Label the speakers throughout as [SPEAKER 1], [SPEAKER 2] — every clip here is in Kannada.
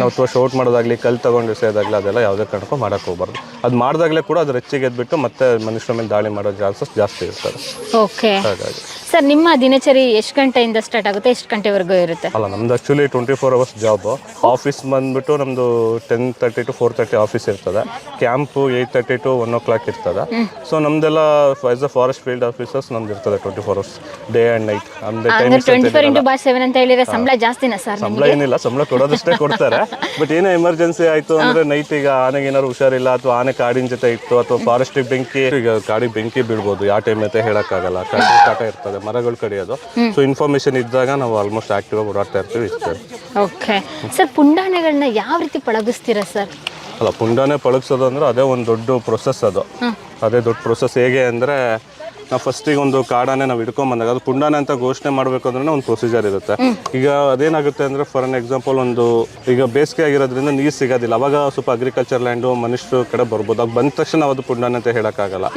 [SPEAKER 1] ನಾವು ತೋ ಶೌಟ್ ಮಾಡೋದಾಗ್ಲಿ ಕಲ್ ತೊಗೊಂಡು ಎಸೆಯೋದಾಗಲಿ ಅದೆಲ್ಲ ಯಾವುದೇ ಕಾರಣಕ್ಕೂ ಮಾಡಕ್ಕೆ ಹೋಗ್ಬಾರ್ದು. ಅದು ಮಾಡಿದಾಗಲೇ ಕೂಡ ಅದು ಎದ್ಬಿಟ್ಟು ಮತ್ತೆ ಮನುಷ್ಯರ ಮೇಲೆ ದಾಳಿ ಮಾಡೋ ಚಾನ್ಸಸ್ ಜಾಸ್ತಿ ಇರ್ತಾರೆ
[SPEAKER 2] ಓಕೆ
[SPEAKER 1] ಹಾಗಾಗಿ.
[SPEAKER 2] ಸರ್ ನಿಮ್ಮ ದಿನಚರಿ ಎಷ್ಟು ಗಂಟೆಯಿಂದ ಸ್ಟಾರ್ಟ್ ಆಗುತ್ತೆ? ಎಷ್ಟು ಗಂಟೆವರೆಗೂ ಇರುತ್ತೆ?
[SPEAKER 1] ಅಲ್ಲ ನಮ್ದು actually twenty four hours job office ಬಂದ್ಬಿಟ್ಟು ನಮ್ದು ten thirty to four thirty office ಇರ್ತದೆ. Camp eight thirty to one o'clock ಇರ್ತದೆ ಸೊ ನಮ್ದೆಲ್ಲ as a forest field officers ನಮ್ದು ಇರ್ತದೆ twenty four hours day and night
[SPEAKER 2] ಅಂದ್ರೆ twenty four into bar seven ಅಂತ ಹೇಳಿದ್ರೆ ಸಂಬಳ ಜಾಸ್ತಿನಾ ಸರ್
[SPEAKER 1] ಸಂಬಳ ಏನಿಲ್ಲ ಸಂಬಳ ಕೊಡೋದಷ್ಟೇ ಕೊಡ್ತಾರೆ. ಬಟ್ ಏನೋ ಎಮರ್ಜೆನ್ಸಿ ಆಯ್ತು ಅಂದ್ರೆ ನೈಟ್ ಈಗ ಆನೆಗೆ ಏನಾದ್ರು ಹುಷಾರಿಲ್ಲ ಅಥವಾ ಆನೆ ಕಾಡಿನ ಜೊತೆ ಇತ್ತು ಅಥವಾ ಫಾರೆಸ್ಟ್ ಬೆಂಕಿ ಈಗ ಕಾಡಿಗೆ ಬೆಂಕಿ ಬೀಳ್ಬೋದು. ಯಾವ ಟೈಮ್ ಅಂತ ಹೇಳಕ್ಕಾಗಲ್ಲ. ಕಾಟ ಇರ್ತದೆ. ಮರಗಳು ಕಡಿಯೋದು ಸೊ ಇನ್ಫಾರ್ಮೇಶನ್ ಇದ್ದಾಗ ನಾವು ಆಲ್ಮೋಸ್ಟ್ ಆಕ್ಟಿವ್ ಆಗಿ ಓಡಾಡ್ತಾ ಇರ್ತೀವಿ ಇಷ್ಟೇ.
[SPEAKER 2] ಓಕೆ ಸರ್ ಪುಂಡಾನೆಗಳನ್ನ ಯಾವ ರೀತಿ ಪಳಗಿಸ್ತೀರಾ ಸರ್
[SPEAKER 1] ಅಲ್ಲ ಪುಂಡಾನೆ ಪಳಗಿಸೋದು ಅಂದ್ರೆ ಅದೇ ಒಂದು ದೊಡ್ಡ ಪ್ರೊಸೆಸ್ ಅದು. ಅದೇ ದೊಡ್ಡ ಪ್ರೊಸೆಸ್ ಹೇಗೆ ಅಂದ್ರೆ ನಾವು ಫಸ್ಟಿಗೆ ಒಂದು ಕಾಡಾನೆ ನಾವು ಇಟ್ಕೊಂಡ್ ಬಂದಾಗ ಅದು ಪುಂಡಾನೆ ಅಂತ ಘೋಷಣೆ ಮಾಡಬೇಕು ಅಂದ್ರೆ ಒಂದು ಪ್ರೊಸೀಜರ್ ಇರುತ್ತೆ. ಈಗ ಅದೇನಾಗುತ್ತೆ ಅಂದ್ರೆ ಫಾರ್ ಅನ್ ಎಕ್ಸಾಂಪಲ್ ಒಂದು ಈಗ ಬೇಸಿಗೆ ಆಗಿರೋದ್ರಿಂದ ನೀರು ಸಿಗೋದಿಲ್ಲ. ಅವಾಗ ಸ್ವಲ್ಪ ಅಗ್ರಿಕಲ್ಚರ್ ಲ್ಯಾಂಡು ಮನುಷ್ಯರು ಕಡೆ ಬರ್ಬೋದು. ಅದು ಬಂದ ತಕ್ಷಣ ಅದು ಪುಂಡಾನೆ ಅಂತ ಹೇಳೋಕ್ಕಾಗಲ್ಲ.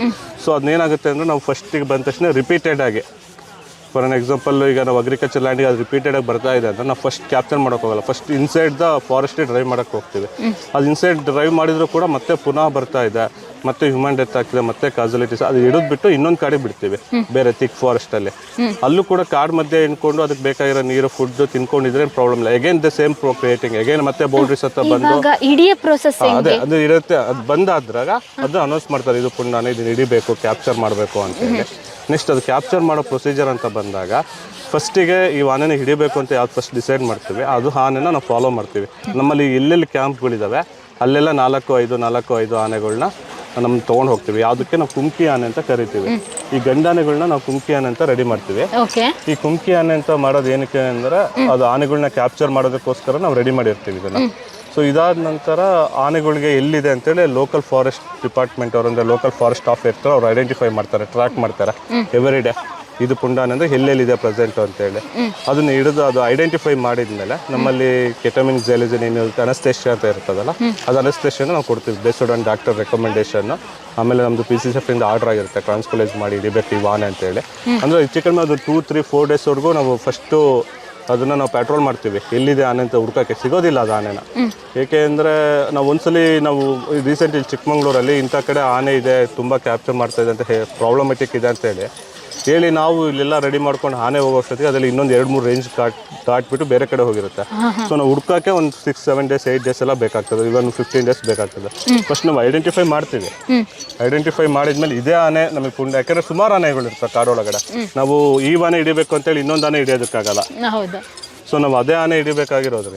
[SPEAKER 1] ಸೊ ಅದೇನಾಗುತ್ತೆ ಅಂದ್ರೆ ನಾವು ಫಸ್ಟಿಗೆ ಬಂದ ತಕ್ಷಣ ರಿಪೀಟೆಡ್ ಆಗಿ ಫಾರ್ ಅನ್ ಎಕ್ಸಾಂಪಲ್ ಈಗ ನಾವು ಅಗ್ರಿಕಲ್ಚರ್ ಲ್ಯಾಂಡಿಗೆ ಅದು ರಿಪೀಟೆಡ್ ಆಗಿ ಬರ್ತಾ ಇದೆ ಅಂದ್ರೆ ನಾವು ಫಸ್ಟ್ ಕ್ಯಾಪ್ಚರ್ ಮಾಡೋಕೆ ಹೋಗಲ್ಲ. First inside the forest drive ಮಾಡೋಕೆ ಹೋಗ್ತೀವಿ. ಅದು ಇನ್ಸೈಡ್ ಡ್ರೈವ್ ಮಾಡಿದರೂ ಕೂಡ ಮತ್ತೆ ಪುನಃ ಬರ್ತಾ ಇದೆ. ಮತ್ತೆ ಹ್ಯೂಮನ್ ಡೆತ್ ಆಗ್ತಿದೆ ಮತ್ತೆ ಕಾಸುಲಿಟೀಸ್ ಅದು ಹಿಡಿದು ಬಿಟ್ಟು ಇನ್ನೊಂದು ಕಡೆ ಬಿಡ್ತೀವಿ. ಬೇರೆ ತಿಕ್ ಫಾರೆಸ್ಟ್ ಅಲ್ಲಿ. ಅಲ್ಲೂ ಕೂಡ ಕಾಡ್ ಮಧ್ಯೆ ಇಟ್ಕೊಂಡು ಅದಕ್ಕೆ ಬೇಕಾಗಿರೋ ನೀರು ಫುಡ್ ತಿನ್ಕೊಂಡಿದ್ರೆ ಪ್ರಾಬ್ಲಮ್ ಇಲ್ಲ. Again the same pro creating again ಮತ್ತೆ ಬೌಂಡ್ರೀಸ್ ಹತ್ರ ಬಂದು
[SPEAKER 2] ಇಡೀ ಪ್ರೊಸೆಸ್
[SPEAKER 1] ಅದೇ ಅದು ಇರುತ್ತೆ. ಅದು ಬಂದಾದ್ರಾಗ ಅದು ಅನೌನ್ಸ್ ಮಾಡ್ತಾರೆ ಇದು ಪುಂಡಾನೆ ಇದನ್ನ ಹಿಡಿಬೇಕು ಕ್ಯಾಪ್ಚರ್ ಮಾಡಬೇಕು ಅಂತ ಹೇಳಿ. ನೆಕ್ಸ್ಟ್ ಅದು ಕ್ಯಾಪ್ಚರ್ ಮಾಡೋ ಪ್ರೊಸೀಜರ್ ಅಂತ ಬಂದಾಗ ಫಸ್ಟಿಗೆ ಈ ಆನೆನ ಹಿಡಿಬೇಕು ಅಂತ ಯಾವ್ದು ಫಸ್ಟ್ ಡಿಸೈಡ್ ಮಾಡ್ತೀವಿ. ಅದು ಆನೆನ ನಾವು ಫಾಲೋ ಮಾಡ್ತೀವಿ. ನಮ್ಮಲ್ಲಿ ಎಲ್ಲೆಲ್ಲಿ ಕ್ಯಾಂಪ್ಗಳಿದ್ದಾವೆ ಅಲ್ಲೆಲ್ಲ ನಾಲ್ಕು ಐದು ನಾಲ್ಕು ಐದು ಆನೆಗಳನ್ನ ನಮ್ಮ ತೊಗೊಂಡು ಹೋಗ್ತೀವಿ. ಅದಕ್ಕೆ ನಾವು ಕುಮ್ಕಿ ಆನೆ ಅಂತ ಕರಿತೀವಿ. ಈ ಗಂಡಾನೆಗಳನ್ನ ನಾವು ಕುಂಕಿ ಆನೆ ಅಂತ ರೆಡಿ ಮಾಡ್ತೀವಿ.
[SPEAKER 2] ಓಕೆ.
[SPEAKER 1] ಈ ಕುಮ್ಕಿ ಆನೆ ಅಂತ ಮಾಡೋದು ಏನಕ್ಕೆ ಅಂದ್ರೆ ಅದು ಆನೆಗಳನ್ನ ಕ್ಯಾಪ್ಚರ್ ಮಾಡೋದಕ್ಕೋಸ್ಕರ ನಾವು ರೆಡಿ ಮಾಡಿರ್ತೀವಿ ಇದನ್ನ. ಸೊ ಇದಾದ ನಂತರ ಆನೆಗಳಿಗೆ ಎಲ್ಲಿದೆ ಅಂತೇಳಿ ಲೋಕಲ್ ಫಾರೆಸ್ಟ್ ಡಿಪಾರ್ಟ್ಮೆಂಟ್ ಅವರು ಅಂದ್ರೆ ಲೋಕಲ್ ಫಾರೆಸ್ಟ್ ಆಫ್ ಇರ್ತಾರೆ ಅವ್ರು ಐಡೆಂಟಿಫೈ ಮಾಡ್ತಾರೆ ಟ್ರ್ಯಾಕ್ ಮಾಡ್ತಾರೆ ಎವ್ರಿ ಡೇ ಇದು ಪುಂಡಾನೆ ಅಂದ್ರೆ ಎಲ್ಲೆಲ್ಲಿದೆ ಪ್ರೆಸೆಂಟ್ ಅಂತೇಳಿ ಅದನ್ನ ಹಿಡಿದು ಅದು ಐಡೆಂಟಿಫೈ ಮಾಡಿದ್ಮೇಲೆ ನಮ್ಮಲ್ಲಿ ಕೆಟಮಿನ್ ಜೆಲಿಜನ್ ಏನು ಅನಸ್ತೇಷಿಯಾ ಅಂತ ಇರ್ತದಲ್ಲ ಅದು ಅನಸ್ತೇಷಿಯನ್ ನಾವು ಕೊಡ್ತೀವಿ. ಬೇಸ್ಡ್ ಆನ್ ಡಾಕ್ಟರ್ ರೆಕಮೆಂಡೇಶನ್ ಆಮೇಲೆ ನಮ್ದು ಪಿ ಸಿ ಎಫ್ ಇಂದ ಆರ್ಡರ್ ಆಗಿರುತ್ತೆ ಟ್ರಾನ್ಸ್ಕೊಲೇಜ್ ಮಾಡಿ ಹಿಡಿಬೇಕು ವಾನ್ ಅಂತ ಅಂತೇಳಿ ಅಂದ್ರೆ ಹೆಚ್ಚು ಕಡಿಮೆ ಅದು ಟೂ ತ್ರೀ ಫೋರ್ ಡೇಸ್ವರೆಗೂ ನಾವು ಫಸ್ಟು ಅದನ್ನ ನಾವು ಪೆಟ್ರೋಲ್ ಮಾಡ್ತೀವಿ. ಎಲ್ಲಿದೆ ಆನೆ ಅಂತ ಹುಡ್ಕಕ್ಕೆ ಸಿಗೋದಿಲ್ಲ ಅದು ಆನೆನ. ಏಕೆ ಅಂದರೆ ನಾವು ಒಂದ್ಸಲಿ ನಾವು ರೀಸೆಂಟ್ ಇಲ್ಲಿ ಚಿಕ್ಕಮಂಗ್ಳೂರಲ್ಲಿ ಇಂಥ ಕಡೆ ಆನೆ ಇದೆ ತುಂಬ ಕ್ಯಾಪ್ಚರ್ ಮಾಡ್ತಾ ಇದೆ ಅಂತ ಪ್ರಾಬ್ಲಮೆಟಿಕ್ ಇದೆ ಅಂತ ಹೇಳಿ ನಾವು ಇಲ್ಲೆಲ್ಲ ರೆಡಿ ಮಾಡ್ಕೊಂಡು ಆನೆ ಹೋಗೋ ಅಷ್ಟೊತ್ತಿಗೆ ಅದರಲ್ಲಿ ಇನ್ನೊಂದು ಎರಡು ಮೂರು ರೇಂಜ್ ಕಾಟ್ ದಾಟ್ಬಿಟ್ಟು ಬೇರೆ ಕಡೆ ಹೋಗಿರುತ್ತೆ. ಸೊ ನಾವು ಹುಡ್ಕಕ್ಕೆ ಒಂದು six seven days eight days ಎಲ್ಲ ಬೇಕಾಗ್ತದೆ. ಇವನ್ ಫಿಫ್ಟೀನ್ ಡೇಸ್ ಬೇಕಾಗ್ತದೆ. ಫಸ್ಟ್ ನಾವು ಐಡೆಂಟಿಫೈ ಮಾಡ್ತೀವಿ. ಐಡೆಂಟಿಫೈ ಮಾಡಿದ್ಮೇಲೆ ಇದೇ ಆನೆ ನಮಗೆ ಪುಂಡ ಯಾಕಂದ್ರೆ ಸುಮಾರು ಆನೆಗಳು ಇರ್ತವೆ ಕಾಡೊಳಗಡೆ ನಾವು ಈ ಆನೆ ಹಿಡಿಬೇಕು ಅಂತೇಳಿ ಇನ್ನೊಂದು ಆನೆ ಹಿಡಿಯೋದಕ್ಕಾಗಲ್ಲ. ಸೊ ನಾವು ಅದೇ ಆನೆ ಹಿಡಿಬೇಕಾಗಿರೋದ್ರಿಂದ